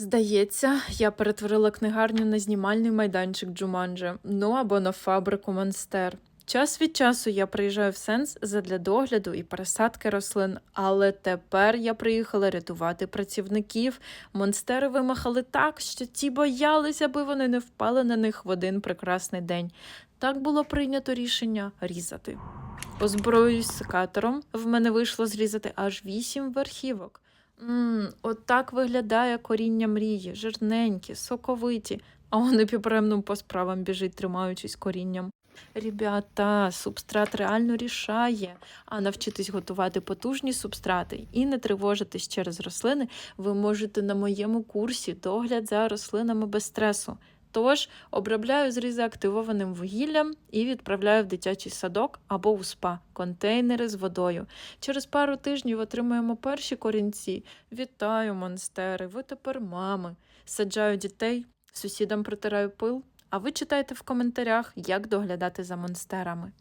Здається, я перетворила книгарню на знімальний майданчик Джуманджи, ну або на фабрику Монстер. Час від часу я приїжджаю в сенс задля догляду і пересадки рослин, але тепер я приїхала рятувати працівників. Монстери вимахали так, що ті боялися, аби вони не впали на них в один прекрасний день. Так було прийнято рішення різати. Озброююсь секатором, в мене вийшло зрізати аж вісім верхівок. Мм, от виглядає коріння мрії, жирненькі, соковиті, а вони піпремним по справам біжить, тримаючись корінням. Ребята, субстрат реально рішає, а навчитись готувати потужні субстрати і не тривожитись через рослини ви можете на моєму курсі догляд за рослинами без стресу. Тож обробляю зрізи активованим вугіллям і відправляю в дитячий садок або у спа контейнери з водою. Через пару тижнів отримуємо перші корінці. Вітаю, монстери! Ви тепер мами. Саджаю дітей, сусідам протираю пил. А ви читайте в коментарях, як доглядати за монстерами.